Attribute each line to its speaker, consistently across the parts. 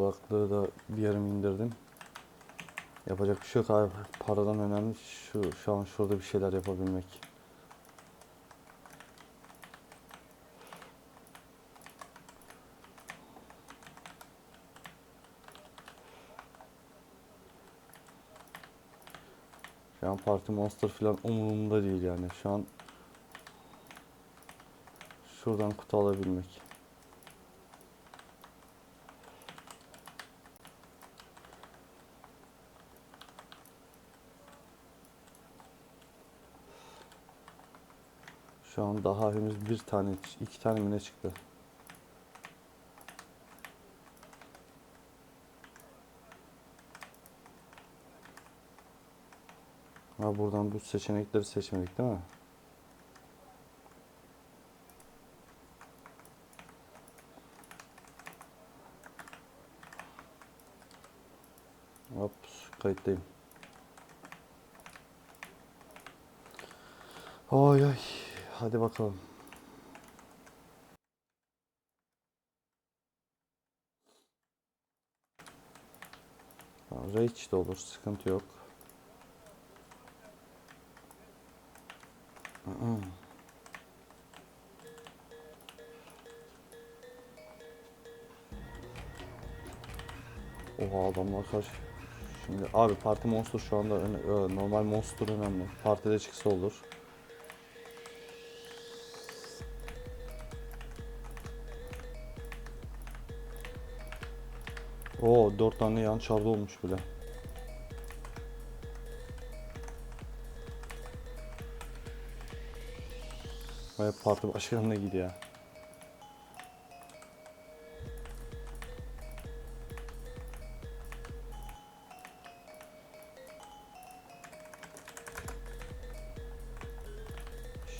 Speaker 1: kulaklığı da bir yarım indirdim. Yapacak bir şey yok abi. Paradan önemli şu şu an şurada bir şeyler yapabilmek. Şu an Party Monster falan umurumda değil yani. Şu an şuradan kutu alabilmek. Şu an daha henüz bir tane, iki tane mi ne çıktı? Ha buradan bu seçenekleri seçmedik değil mi? Hop kayıttayım. Ay ay. Hadi bakalım. Rage de olur. Sıkıntı yok. Oha adamlar kaç. Şimdi abi parti monster şu anda ö, normal monster önemli. Partide çıksa olur. Oo 4 tane yan çarda olmuş bile. Vay parti başkanına gidiyor.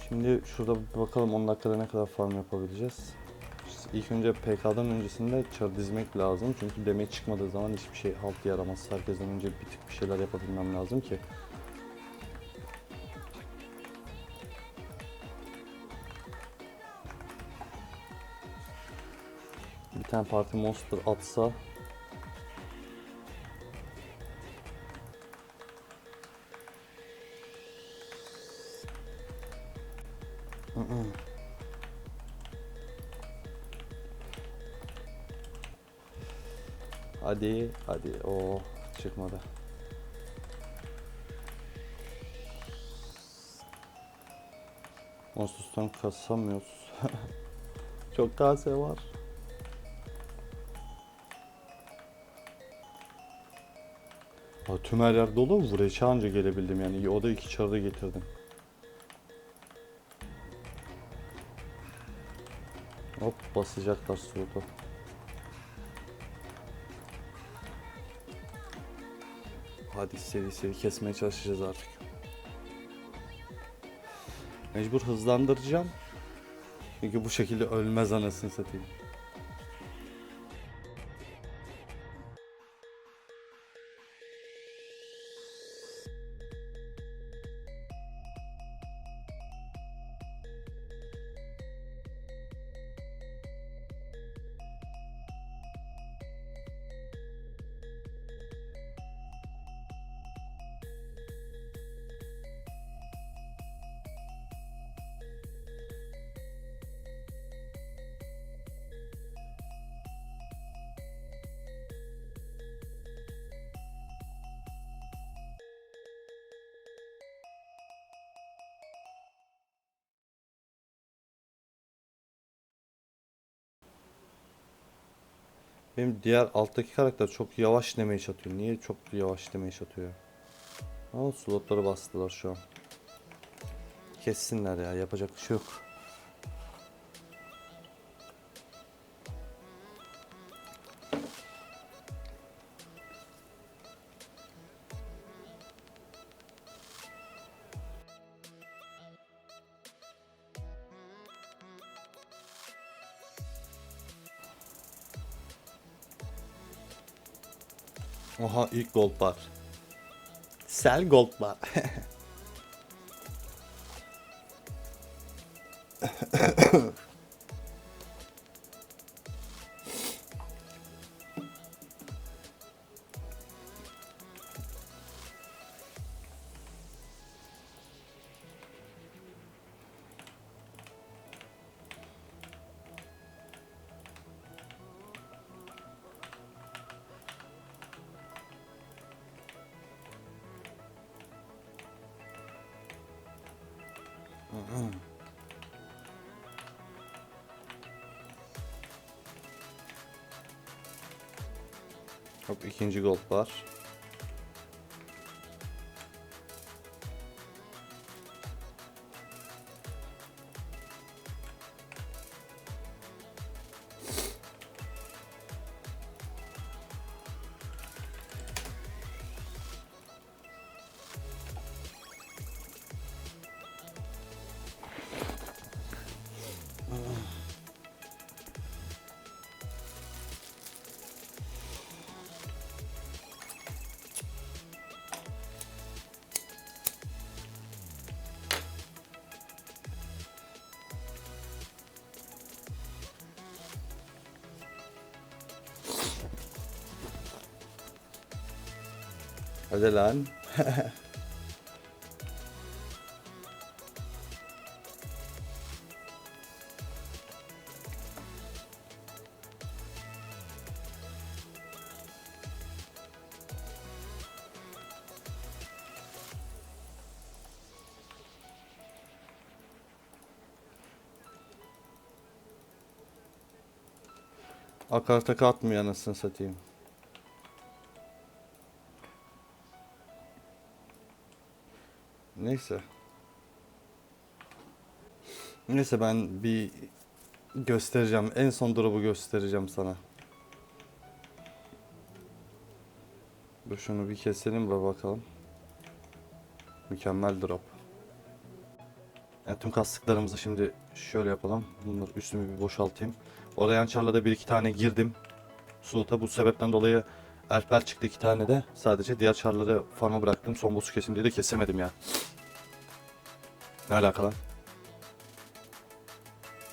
Speaker 1: Şimdi şurada bir bakalım 10 dakikada ne kadar farm yapabileceğiz. İlk önce PK'dan öncesinde çar dizmek lazım. Çünkü demek çıkmadığı zaman hiçbir şey halt yaramaz. Herkesten önce bir tık bir şeyler yapabilmem lazım ki. Bir tane parti monster atsa Hadi, hadi. O çıkmadı. Monsus'tan kasamıyoruz. Çok kase var. Ha, tüm her yer dolu. Buraya çağınca gelebildim yani. O da iki çarda getirdim. Hop basacaklar surutu. Hadi seri seri kesmeye çalışacağız artık. Mecbur hızlandıracağım. Çünkü bu şekilde ölmez anasını satayım. Benim diğer alttaki karakter çok yavaş damage atıyor. Niye çok yavaş damage atıyor? Ama slotları bastılar şu an. Kessinler ya yapacak bir şey yok. Oha ilk gold bar. Sel gold bar. Hop ikinci gold var. Hadi lan. Akartaka atmıyor anasını satayım. Neyse. Neyse ben bir göstereceğim. En son drop'u göstereceğim sana. Dur şunu bir keselim ve bakalım. Mükemmel drop. Yani tüm kastıklarımızı şimdi şöyle yapalım. Bunları üstümü bir boşaltayım. Oraya çarlarda bir iki tane girdim. Slota bu sebepten dolayı Alper çıktı iki tane de. Sadece diğer çarları farma bıraktım. Son boss'u kesim diye de kesemedim ya. Ne alaka lan?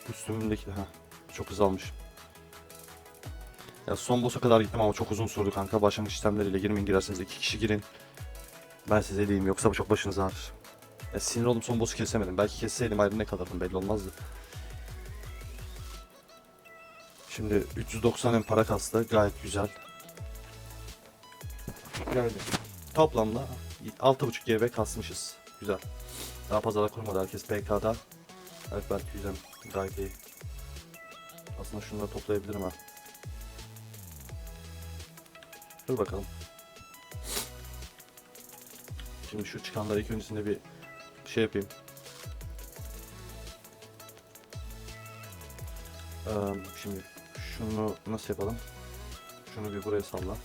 Speaker 1: Üstümdeki ha çok hızlı almış. Ya son boss'a kadar gittim ama çok uzun sürdü kanka. Başlangıç sistemleriyle girmeyin girerseniz iki kişi girin. Ben size diyeyim yoksa bu çok başınız ağrır. Ya sinir oldum son boss'u kesemedim. Belki kesseydim ayrı ne kadardım belli olmazdı. Şimdi 390 hem para kastı gayet güzel. Yani toplamda 6.5 GB kasmışız. Güzel. Daha fazla da kurmadı herkes PK'da. Evet belki güzel. Gayet iyi. Aslında şunları toplayabilirim ha. Dur bakalım. Şimdi şu çıkanları ilk öncesinde bir şey yapayım. Ee, şimdi şunu nasıl yapalım? Şunu bir buraya salla.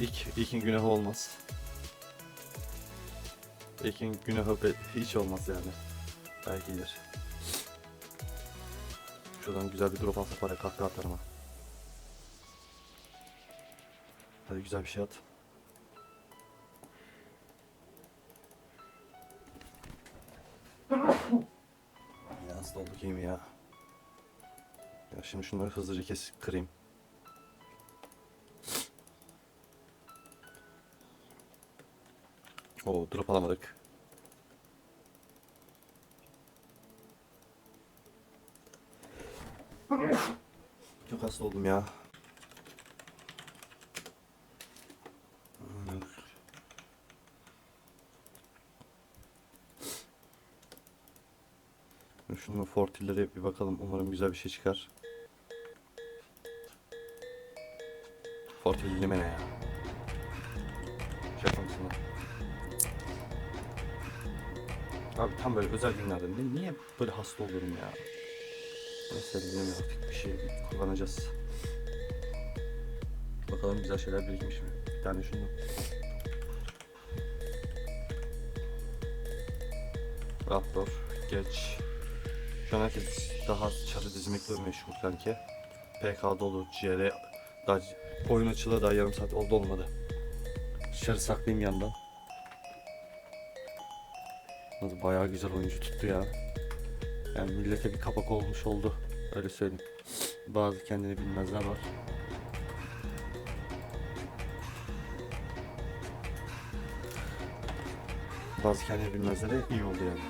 Speaker 1: İlk, ilkin günahı olmaz. İlkin günahı hiç olmaz yani. Belki iyidir. Şuradan güzel bir drop alsa para kahve atarım ha. Hadi güzel bir şey at. Oldu ki ya? Ya şimdi şunları hızlıca kes kırayım. Oo drop alamadık. Çok hasta oldum ya. Şunu fortillere bir bakalım. Umarım güzel bir şey çıkar. Fortil ne ya? Tam böyle özel günlerde ni- niye böyle hasta olurum ya? Neyse bilmiyorum artık bir şey kullanacağız. Bakalım güzel şeyler birikmiş mi? Bir tane şunu. Raptor, geç. Şu an herkes daha çarı dizmekle meşgul kanki. PK dolu, CR daha oyun açılı daha yarım saat oldu olmadı. Dışarı saklayayım yandan. Nasıl bayağı güzel oyuncu tuttu ya. Yani millete bir kapak olmuş oldu. Öyle söyleyeyim. Bazı kendini bilmezler var. Bazı kendini bilmezlere iyi oldu yani.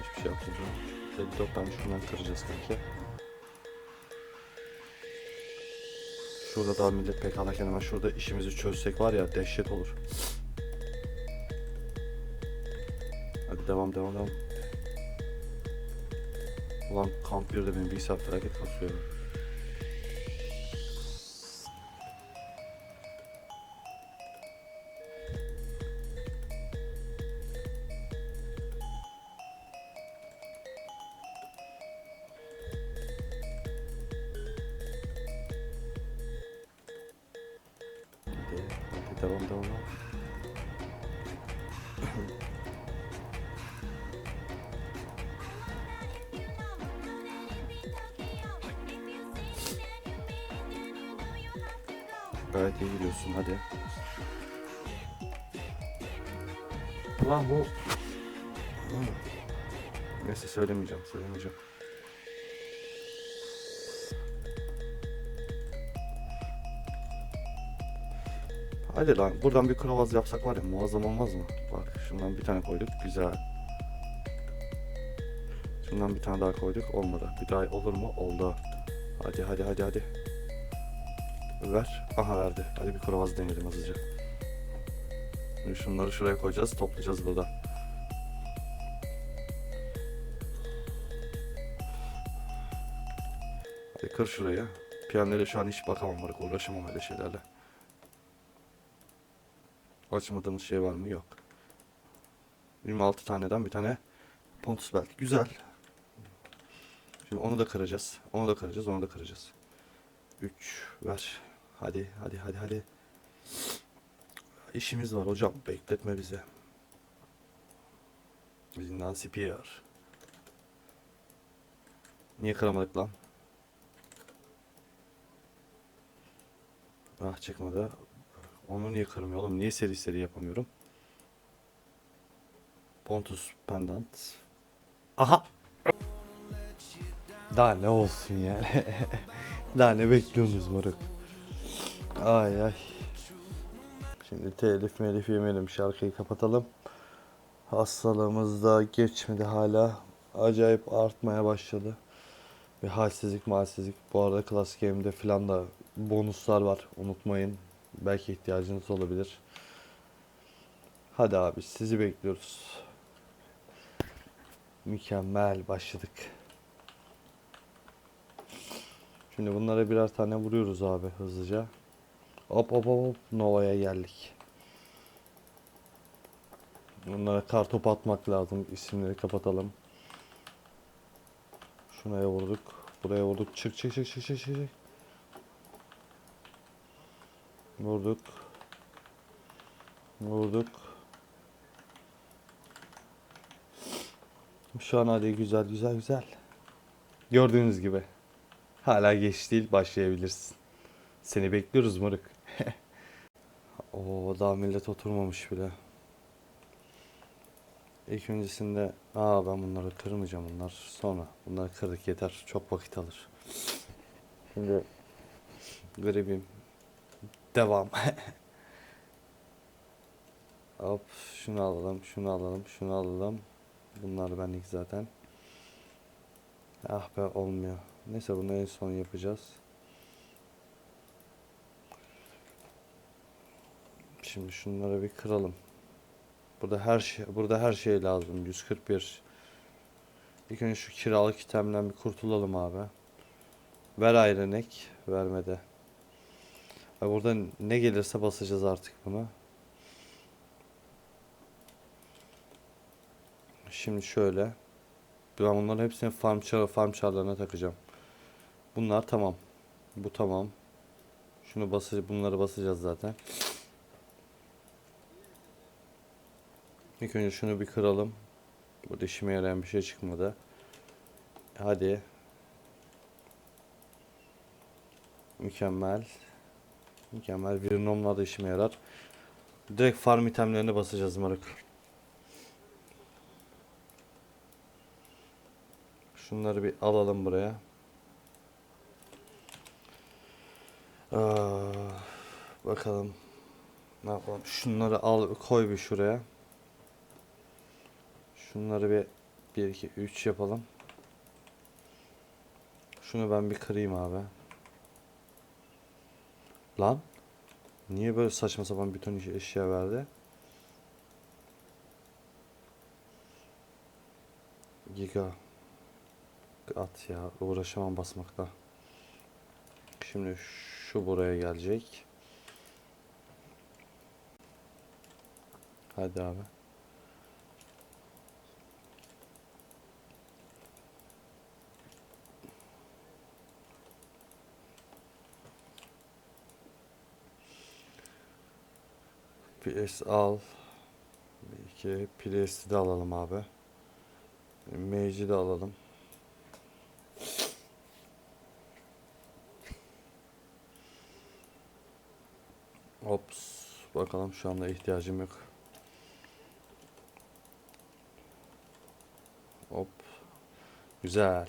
Speaker 1: Hiçbir şey yapmayacağım. 54 tane şundan kıracağız kanki. Şurada daha millet PK'larken hemen şurada işimizi çözsek var ya dehşet olur. Hadi devam devam devam. Ulan kamp 1'de benim bilgisayar felaket kasıyor. Gayet iyi gidiyorsun hadi. Ulan bu... Hmm. Neyse söylemeyeceğim, söylemeyeceğim. Hadi lan buradan bir krovaz yapsak var ya muazzam olmaz mı? Bak şundan bir tane koyduk güzel. Şundan bir tane daha koyduk olmadı. Bir daha olur mu? Oldu. Hadi hadi hadi hadi. Ver. Aha verdi. Hadi bir krovaz deneyelim hızlıca. Şimdi şunları şuraya koyacağız toplayacağız burada. Hadi kır şurayı. Piyanere şu an hiç bakamam bırak uğraşamam öyle şeylerle. Açmadığımız şey var mı? Yok. 26 taneden bir tane Pontus belt. Güzel. Şimdi onu da kıracağız. Onu da kıracağız, onu da kıracağız. 3 ver. Hadi, hadi, hadi, hadi. İşimiz var hocam. Bekletme bize. Nancy Pierre. Niye kıramadık lan? Ah çıkmadı. Onu niye kırmıyor oğlum? Niye seri seri yapamıyorum? Pontus pendant. Aha! Daha ne olsun yani? Daha ne bekliyorsunuz moruk? Ay ay. Şimdi telif melif yemeyelim şarkıyı kapatalım. Hastalığımız da geçmedi hala. Acayip artmaya başladı. Bir halsizlik malsizlik. Bu arada Class Game'de filan da bonuslar var. Unutmayın. Belki ihtiyacınız olabilir. Hadi abi sizi bekliyoruz. Mükemmel başladık. Şimdi bunlara birer tane vuruyoruz abi hızlıca. Hop hop hop Nova'ya geldik. Bunlara kartop atmak lazım. İsimleri kapatalım. Şuraya vurduk. Buraya vurduk. Çık çık çık çık çık çık. Vurduk. Vurduk. Şu an hadi güzel güzel güzel. Gördüğünüz gibi. Hala geç değil başlayabilirsin. Seni bekliyoruz moruk. Oo daha millet oturmamış bile. İlk öncesinde aa ben bunları kırmayacağım bunlar sonra. Bunları kırdık yeter çok vakit alır. Şimdi garibim. Devam. Hop şunu alalım şunu alalım şunu alalım. Bunlar benlik zaten. Ah be olmuyor. Neyse bunu en son yapacağız. Şimdi şunları bir kıralım. Burada her şey burada her şey lazım. 141. İlk önce şu kiralık itemden bir kurtulalım abi. Ver ayrenek. Vermedi. Ay burada ne gelirse basacağız artık bunu. Şimdi şöyle. Ben bunların hepsini farm çar farm çarlarına takacağım. Bunlar tamam. Bu tamam. Şunu basacağız. Bunları basacağız zaten. İlk önce şunu bir kıralım. Burada işime yarayan bir şey çıkmadı. Hadi. Mükemmel. Mükemmel. Bir nomla da işime yarar. Direkt farm itemlerini basacağız moruk. Şunları bir alalım buraya. Aa, bakalım. Ne yapalım? Şunları al koy bir şuraya. Şunları bir 1 2 3 yapalım. Şunu ben bir kırayım abi. Lan. Niye böyle saçma sapan bütün eşya verdi? Giga. At ya. Uğraşamam basmakla. Şimdi şu buraya gelecek. Hadi abi. PS al. İki PS'i de alalım abi. Mage'i de alalım. Ops. Bakalım şu anda ihtiyacım yok. Hop. Güzel.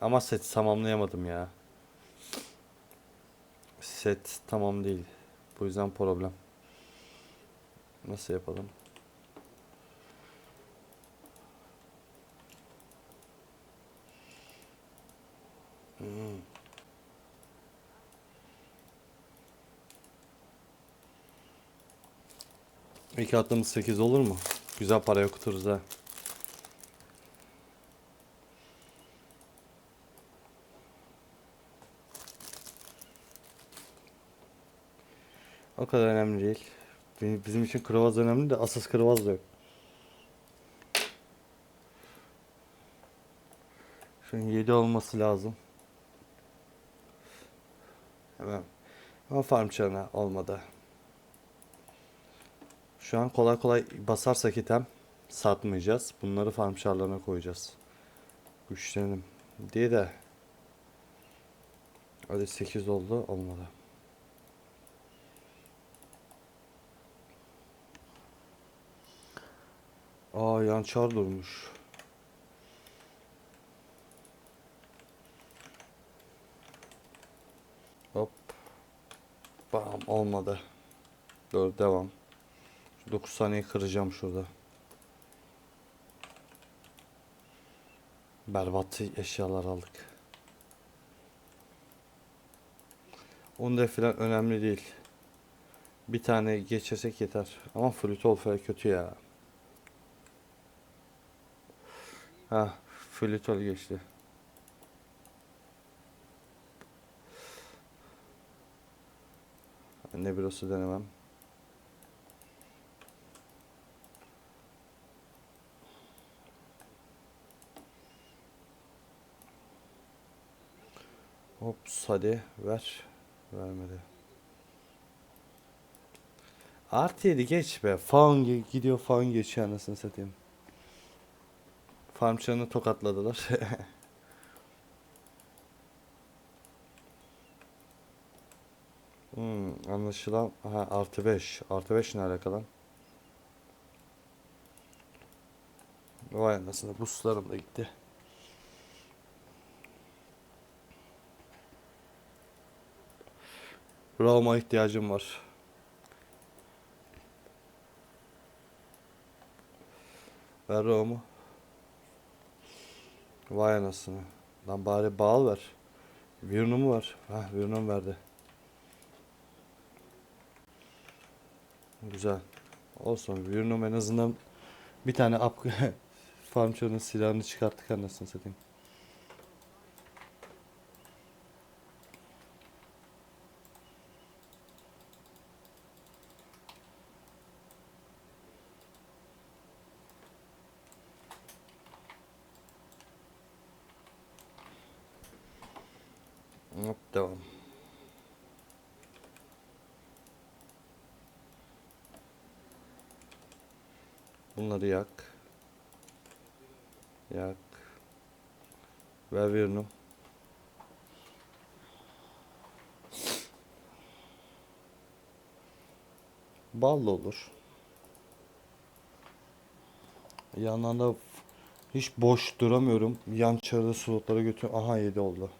Speaker 1: Ama set tamamlayamadım ya. Set tamam değil. Bu yüzden problem. Nasıl yapalım? Hmm. İki attığımız 8 olur mu? Güzel para okuturuz ha. O kadar önemli değil. Bizim için kırvaz önemli de asıl kırvaz da yok. Şunun 7 olması lazım. Hemen. Ama farm çarına olmadı. Şu an kolay kolay basarsak item satmayacağız. Bunları farm çarlarına koyacağız. Güçlenelim diye de. Hadi 8 oldu olmadı. Aa yançar durmuş. Hop. Bam olmadı. Dur devam. 9 saniye kıracağım şurada. Berbat eşyalar aldık. Onda filan önemli değil. Bir tane geçesek yeter. Ama flütol falan kötü ya. Ha, flütol geçti. Ne bürosu denemem. Hops hadi ver. Vermedi. Artı 7 geç be. Faun gidiyor faun geçiyor anasını satayım. Farm çanını tokatladılar. Hmm, anlaşılan ha, artı 5. Artı 5 ne alakalı? Vay anasını buslarım da gitti. Roma ihtiyacım var. Ver Roma. Vay anasını. Lan bari bağıl ver. Virnum var. Hah Virnum verdi. Güzel. Olsun. Virnum en azından bir tane up farmçonun silahını çıkarttık anasını satayım. Hop devam. Bunları yak. Yak. Ver birini. Bal da olur. Yandan da hiç boş duramıyorum. Yan çarda slotlara götür. Aha 7 oldu.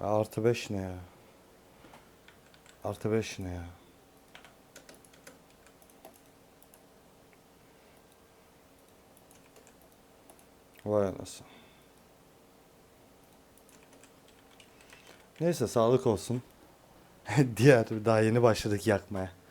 Speaker 1: Artı 5 ne ya? Artı 5 ne ya? Vay anasını. Neyse sağlık olsun. Diğer daha yeni başladık yakmaya.